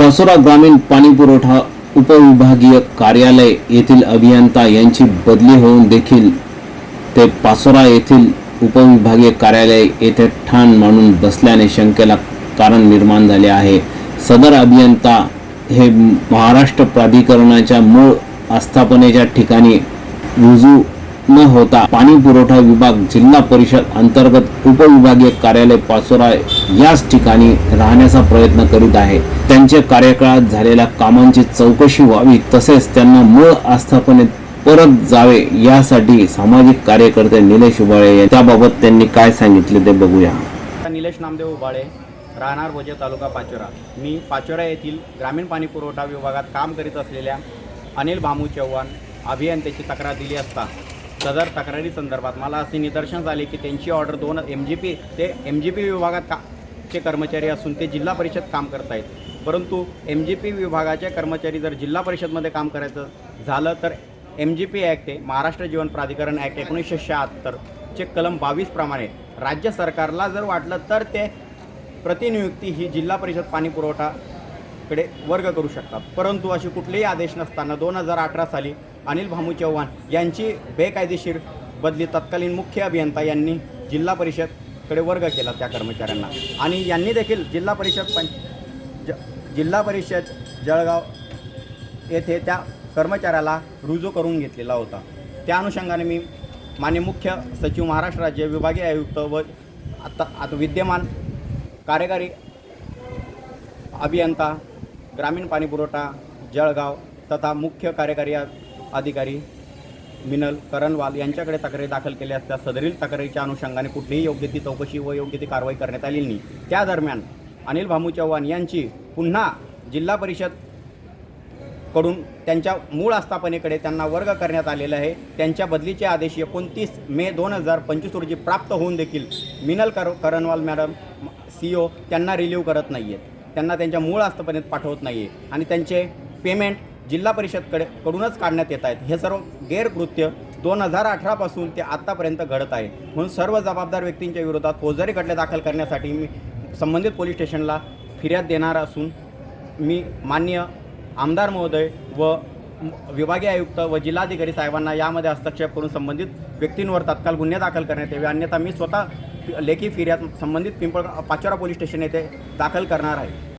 पासोरा ग्रामीण पाणी पुरवठा उपविभागीय कार्यालय येथील अभियंता यांची बदली होऊन देखील ते पासोरा येथील उपविभागीय कार्यालय येथे ठाण मांडून बसल्याने शंकेला कारण निर्माण झाले आहे. सदर अभियंता हे महाराष्ट्र प्राधिकरणाच्या मूळ आस्थापनेच्या ठिकाणी रुजू न होता पाणी पुरवठा विभाग जिल्हा परिषद अंतर्गत उपविभागीय कार्यालय पाचोरा याच ठिकाणी राहण्याचा प्रयत्न करीत आहे. त्यांच्या कार्यकाळात झालेल्या कामांची चौकशी व्हावी तसेच त्यांना मूळ आस्थापनेत परत जावे यासाठी सामाजिक कार्यकर्ते निलेश उबाळे त्याबाबत त्यांनी काय सांगितले ते बघूया. निलेश नामदेव उबाळे राहणार भोजे तालुका पाचोरा. मी पाचोरा येथील ग्रामीण पाणी पुरवठा विभागात काम करीत असलेल्या अनिल भामू चव्हाण अभियंत्याची तक्रार दिली असता सदर तक्रारी संदर्भात मला असे निदर्शन झाले की त्यांची ऑर्डर दोन एम जी पी ते एम जी पी विभागात का चे कर्मचारी असून ते जिल्हा परिषद काम करत आहेत. परंतु एम जी पी विभागाचे कर्मचारी जर जिल्हा परिषदमध्ये काम करायचं झालं तर एम जी पी ॲक्ट आहे महाराष्ट्र जीवन प्राधिकरण ॲक्ट एकोणीसशे शहात्तरचे कलम बावीसप्रमाणे राज्य सरकारला जर वाटलं तर ते प्रतिनियुक्ती ही जिल्हा परिषद पाणी पुरवठाकडे वर्ग करू शकतात. परंतु असे कुठलेही आदेश नसताना दोन हजार अठरा साली अनिल भामू चव्हाण यांची बेकायदेशीर बदली तत्कालीन मुख्य अभियंता यांनी जिल्हा परिषदकडे वर्ग केला त्या कर्मचाऱ्यांना. आणि यांनी देखील जिल्हा परिषद पं ज जिल्हा परिषद जळगाव येथे त्या कर्मचाऱ्याला रुजू करून घेतलेला होता. त्या अनुषंगाने मी मान्य मुख्य सचिव महाराष्ट्र राज्य विभागीय आयुक्त व आता आता विद्यमान कार्यकारी अभियंता ग्रामीण पाणीपुरवठा जळगाव तथा मुख्य कार्यकारी अधिकारी मिनल करणवाल यांच्याकडे तक्रारी दाखल केल्या असता सदरील तक्रारीच्या अनुषंगाने कुठलीही योग्य ती चौकशी व योग्य ती कारवाई करण्यात आलेली नाही. त्या दरम्यान अनिल भामू चव्हाण यांची पुन्हा जिल्हा परिषदकडून त्यांच्या मूळ आस्थापनेकडे त्यांना वर्ग करण्यात आलेला आहे. त्यांच्या बदलीचे आदेश एकोणतीस मे दोन हजार पंचवीस रोजी प्राप्त होऊन देखील मिनल कर करणवाल मॅडम सी ओ त्यांना रिलीव्ह करत नाही आहेत त्यांना त्यांच्या मूळ आस्थापनेत पाठवत नाही आहे आणि त्यांचे पेमेंट जिल्हा परिषदकडे कडूनच काढण्यात येत आहेत. हे सर्व गैरकृत्य दोन हजार अठरापासून ते आत्तापर्यंत घडत आहे. म्हणून सर्व जबाबदार व्यक्तींच्या विरोधात फौजदारी खटले दाखल करण्यासाठी मी संबंधित पोलीस स्टेशनला फिर्याद देणार असून मी मान्य आमदार महोदय व विभागीय आयुक्त व जिल्हाधिकारी साहेबांना यामध्ये हस्तक्षेप करून संबंधित व्यक्तींवर तात्काळ गुन्हे दाखल करण्यात यावे. अन्यथा मी स्वतः लेखी फिर्याद संबंधित पिंपळ पाचोरा पोलीस स्टेशन येथे दाखल करणार आहे.